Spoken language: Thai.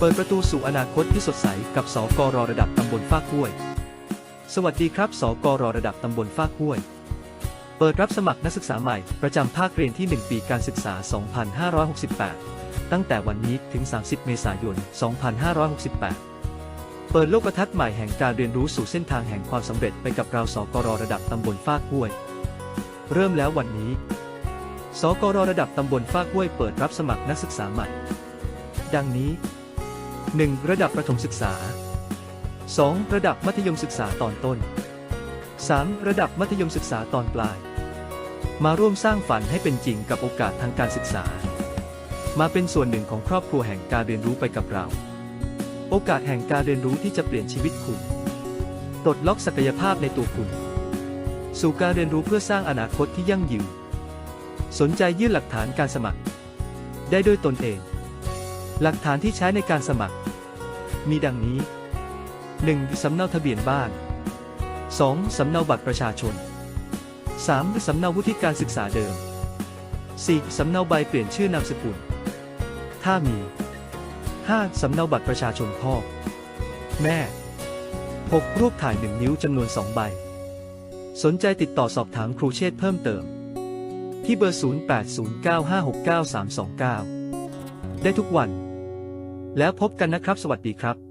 เปิดประตูสู่อนาคตที่สดใสกับสกรระดับตำบลฟากห้วย สวัสดีครับ สกรระดับตำบลฟากห้วย เปิดรับสมัครนักศึกษาใหม่ ประจำภาคเรียนที่ 1 ปีการศึกษา 2568 ตั้งแต่วันนี้ถึง 30 เมษายน 2568 เปิดโลกทัศน์ใหม่แห่งการเรียนรู้สู่เส้นทางแห่งความสำเร็จไปกับเรา สกรระดับตำบลฟากห้วย เริ่มแล้ววันนี้ สกรระดับตำบลฟากห้วยเปิดรับสมัครนักศึกษาใหม่ ดังนี้ 1. ระดับประถมศึกษา 2. ระดับมัธยมศึกษาตอนต้น 3. ระดับมัธยมศึกษาตอนปลาย มาร่วมสร้างฝันให้เป็นจริงกับโอกาสทางการศึกษา มาเป็นส่วนหนึ่งของครอบครัวแห่งการเรียนรู้ไปกับเรา โอกาสแห่งการเรียนรู้ที่จะเปลี่ยนชีวิตคุณปลดล็อกศักยภาพในตัวคุณ สู่การเรียนรู้เพื่อสร้างอนาคตที่ยั่งยืน สนใจยื่นหลักฐานการสมัคร ได้ด้วยตนเอง หลักฐานที่ใช้ในการสมัคร มีดังนี้ 1. สำเนาทะเบียนบ้าน 2. สำเนาบัตรประชาชน 3. สำเนาวุฒิการศึกษาเดิม 4. สำเนาใบเปลี่ยนชื่อนามสกุล ถ้ามี 5. สำเนาบัตรประชาชนพ่อ แม่ 6. รูปถ่าย 1 นิ้วจำนวน 2 ใบ สนใจติดต่อสอบถามครูเชษเพิ่มเติม ที่เบอร์ 0809569329 ได้ทุกวัน แล้วพบกันนะครับ สวัสดีครับ